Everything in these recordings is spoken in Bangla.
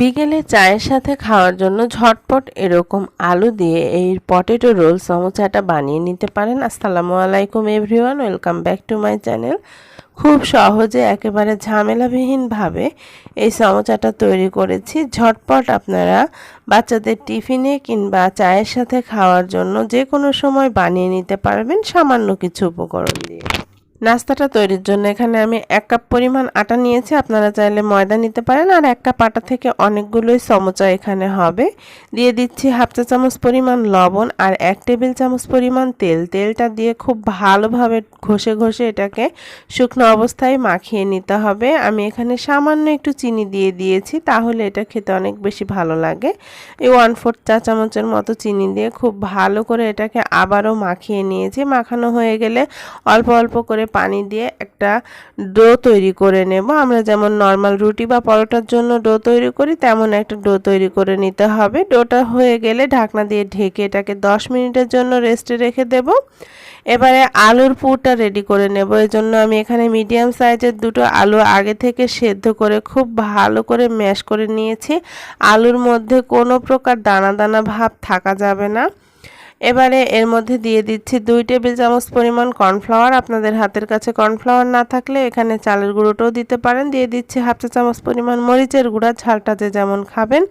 বিকেলে চায়ের সাথে খাওয়ার জন্য ঝটপট এরকম আলু দিয়ে এই পটেটো রোল সমোসাটা বানিয়ে নিতে পারেন। আসসালামু আলাইকুম everyone, welcome back to my channel. খুব সহজে, একেবারে ঝামেলাবিহীনভাবে এই সমোসাটা তৈরি করেছি। ঝটপট আপনারা বাচ্চাদের টিফিনে কিংবা চায়ের সাথে খাওয়ার জন্য যে কোনো সময় বানিয়ে নিতে পারবেন সামান্য কিছু উপকরণ দিয়ে। নাস্তাটা তৈরির জন্য এখানে আমি এক কাপ পরিমাণ আটা নিয়েছি। আপনারা চাইলে ময়দা নিতে পারেন আর এক কাপ আটা থেকে অনেকগুলোই সমোচা এখানে হবে। দিয়ে দিচ্ছি হাফ চা চামচ পরিমাণ লবণ আর এক টেবিল চামচ পরিমাণ তেল। তেলটা দিয়ে খুব ভালোভাবে ঘষে ঘষে এটাকে শুকনো অবস্থায় মাখিয়ে নিতে হবে। আমি এখানে সামান্য একটু চিনি দিয়ে দিয়েছি, তাহলে এটা খেতে অনেক বেশি ভালো লাগে। এই ওয়ান ফোর্থ চা চামচের মতো চিনি দিয়ে খুব ভালো করে এটাকে আবারও মাখিয়ে নিয়েছি। মাখানো হয়ে গেলে অল্প অল্প করে পানি দিয়ে একটা ডো তৈরি করে নেব। আমরা যেমন নর্মাল রুটি বা পরোটার জন্য ডো তৈরি করি, তেমন একটা ডো তৈরি করে নিতে হবে। ডোটা হয়ে গেলে ঢাকনা দিয়ে ঢেকে এটাকে 10 মিনিটের জন্য রেস্টে রেখে দেব। এবারে আলুর পুরটা রেডি করে নেব। এই জন্য আমি এখানে মিডিয়াম সাইজের দুটো আলু আগে থেকে সেদ্ধ করে খুব ভালো করে ম্যাশ করে নিয়েছি। আলুর মধ্যে কোনো প্রকার দানা দানা ভাব থাকা যাবে না। এবারে এর মধ্যে দিয়ে দিচ্ছি দুই টেবিল চামচ পরিমাণ কর্নফ্লাওয়ার। আপনাদের হাতের কাছে কর্নফ্লাওয়ার না থাকলে এখানে চালের গুঁড়োটাও দিতে পারেন। দিয়ে দিচ্ছি হাফ চা চামচ পরিমাণ মরিচের গুঁড়া। ঝালটা যে যেমন খাবেন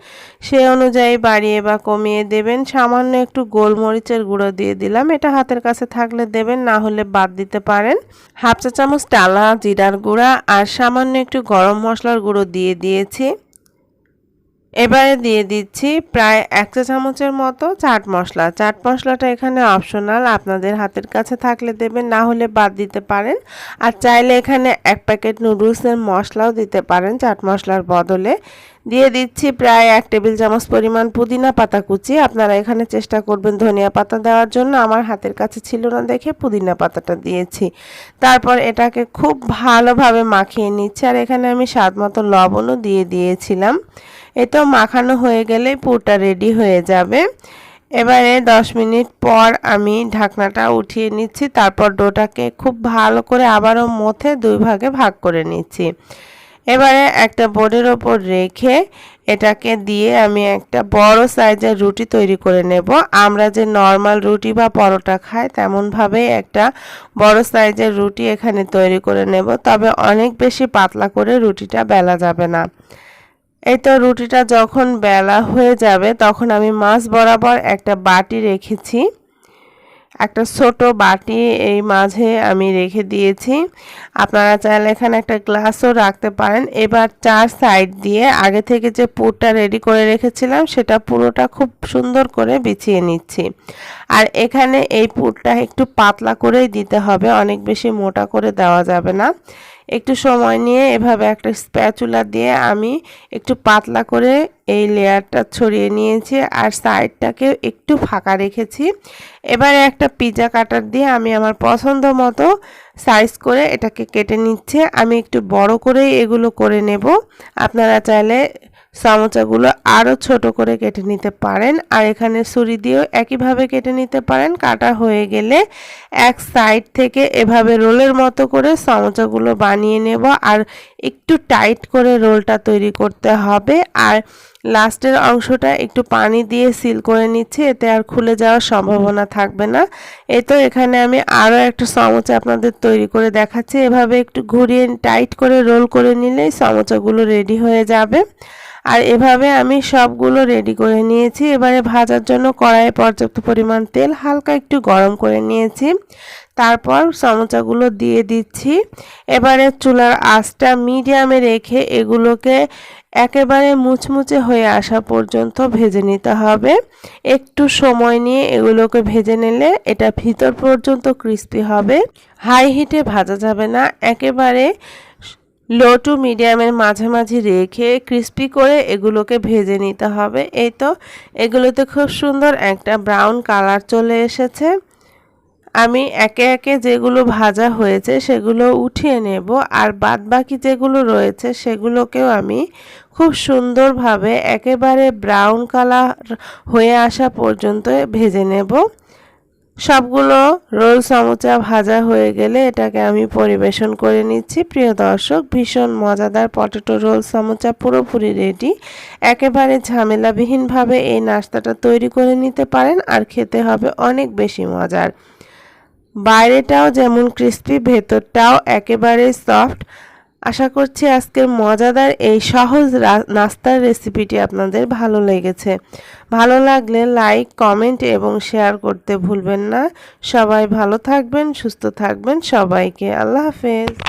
সে অনুযায়ী বাড়িয়ে বা কমিয়ে দেবেন। সামান্য একটু গোলমরিচের গুঁড়ো দিয়ে দিলাম। এটা হাতের কাছে থাকলে দেবেন, না হলে বাদ দিতে পারেন। হাফ চা চামচ টালা জিরার গুঁড়া আর সামান্য একটু গরম মশলার গুঁড়ো দিয়ে দিয়েছি। এবারে দিয়ে দিচ্ছি প্রায় এক চা চামচের মতো চাট মশলা। চাট মশলাটা এখানে অপশনাল আপনাদের হাতের কাছে থাকলে দেবেন, না হলে বাদ দিতে পারেন। আর চাইলে এখানে এক প্যাকেট নুডলসের মশলাও দিতে পারেন চাট মশলার বদলে। দিয়ে দিচ্ছি প্রায় এক টেবিল চামচ পরিমাণ পুদিনা পাতা কুচি। আপনারা এখানে চেষ্টা করবেন ধনিয়া পাতা দেওয়ার জন্য। আমার হাতের কাছে ছিল না দেখে পুদিনা পাতাটা দিয়েছি। তারপর এটাকে খুব ভালোভাবে মাখিয়ে নিচ্ছি। আর এখানে আমি স্বাদ মতো লবণও দিয়ে দিয়েছিলাম। এটাও মাখানো হয়ে গেলে পুরটা রেডি হয়ে যাবে। এবারে 10 মিনিট পর আমি ঢাকনাটা উঠিয়ে নিচ্ছি। তারপর ডোটাকে খুব ভালো করে আবারও মথে দুই ভাগে ভাগ করে নিচ্ছি। এবারে একটা বোর্ডের ওপর রেখে এটাকে দিয়ে আমি একটা বড় সাইজের রুটি তৈরি করে নেব। আমরা যে নর্মাল রুটি বা পরোটা খাই তেমনভাবেই একটা বড় সাইজের রুটি এখানে তৈরি করে নেব। তবে অনেক বেশি পাতলা করে রুটিটা বেলা যাবে না। এই তো রুটিটা যখন বেলা হয়ে যাবে, তখন আমি মাছ বরাবর একটা বাটি রেখেছি। একটা ছোট বাটি এই মাঝে আমি রেখে দিয়েছি। আপনারা চাইলে এখানে একটা গ্লাসও রাখতে পারেন। এবার চার সাইড দিয়ে আগে থেকে যে পুরটা রেডি করে রেখেছিলাম, সেটা পুরোটা খুব সুন্দর করে বিছিয়ে নিচ্ছি। আর এখানে এই পুরটা একটু পাতলা করেই দিতে হবে, অনেক বেশি মোটা করে দেওয়া যাবে না। একটু সময় নিয়ে এভাবে একটা স্প্যাচুলা দিয়ে আমি একটু পাতলা করে এই লেয়ারটা ছড়িয়ে নিয়েছি আর সাইডটাকে একটু ফাঁকা রেখেছি। এবারে একটা পিজা কাটার দিয়ে আমি আমার পছন্দ মতো সাইজ করে এটাকে কেটে নিচ্ছে। আমি একটু বড় করেই এগুলো করে নেব। আপনারা চাইলে সমোচাগুলো আরও ছোট করে কেটে নিতে পারেন। আর এখানে ছুরি দিয়েও একইভাবে কেটে নিতে পারেন। কাটা হয়ে গেলে এক সাইড থেকে এভাবে রোলের মতো করে সমোচাগুলো বানিয়ে নেব। আর একটু টাইট করে রোলটা তৈরি করতে হবে। আর লাস্টের অংশটা একটু পানি দিয়ে সিল করে নিচ্ছি, এতে আর খুলে যাওয়ার সম্ভাবনা থাকবে না। এ তো এখানে আমি আরও একটা সমোচা আপনাদের তৈরি করে দেখাচ্ছি। এভাবে একটু ঘুরিয়ে টাইট করে রোল করে নিলেই সমোচাগুলো রেডি হয়ে যাবে। আর এভাবে আমি সবগুলো রেডি করে নিয়েছি। এবারে ভাজার জন্য কড়াইয়ে পর্যাপ্ত পরিমাণ তেল হালকা একটু গরম করে নিয়েছি। তারপর সমোচাগুলো দিয়ে দিচ্ছি। এবারে চুলার আঁচটা মিডিয়ামে রেখে এগুলোকে একেবারে মুচমুচে হয়ে আসা পর্যন্ত ভেজে নিতে হবে। একটু সময় নিয়ে এগুলোকে ভেজে নিলে এটা ভিতর পর্যন্ত ক্রিস্পি হবে। হাই হিটে ভাজা যাবে না। একেবারে লো টু মিডিয়ামের মাঝামাঝি রেখে ক্রিস্পি করে এগুলোকে ভেজে নিতে হবে। এই তো, এগুলোতে খুব সুন্দর একটা ব্রাউন কালার চলে এসেছে। আমি একে একে যেগুলো ভাজা হয়েছে সেগুলো উঠিয়ে নেব আর বাদ বাকি যেগুলো রয়েছে সেগুলোকেও আমি খুব সুন্দরভাবে একেবারে ব্রাউন কালার হয়ে আসা পর্যন্ত ভেজে নেব। সবগুলো রোল সমুচা ভাজা হয়ে গেলে এটাকে আমি পরিবেশন করে নিচ্ছি। প্রিয় দর্শক, ভীষণ মজাদার পটেটো রোল সমুচা পুরোপুরি রেডি একেবারে ঝামেলাবিহীনভাবে এই নাস্তাটা তৈরি করে নিতে পারেন আর খেতে হবে অনেক বেশি মজার। বাইরেটাও যেমন ক্রিস্পি ভেতরটাও একেবারে সফট আশা করছি আজকের মজাদার এই সহজ নাস্তার রেসিপিটি আপনাদের ভালো লেগেছে। ভালো লাগলে লাইক কমেন্ট এবং শেয়ার করতে ভুলবেন না। সবাই ভালো থাকবেন, সুস্থ থাকবেন। সবাইকে আল্লাহ হাফেজ।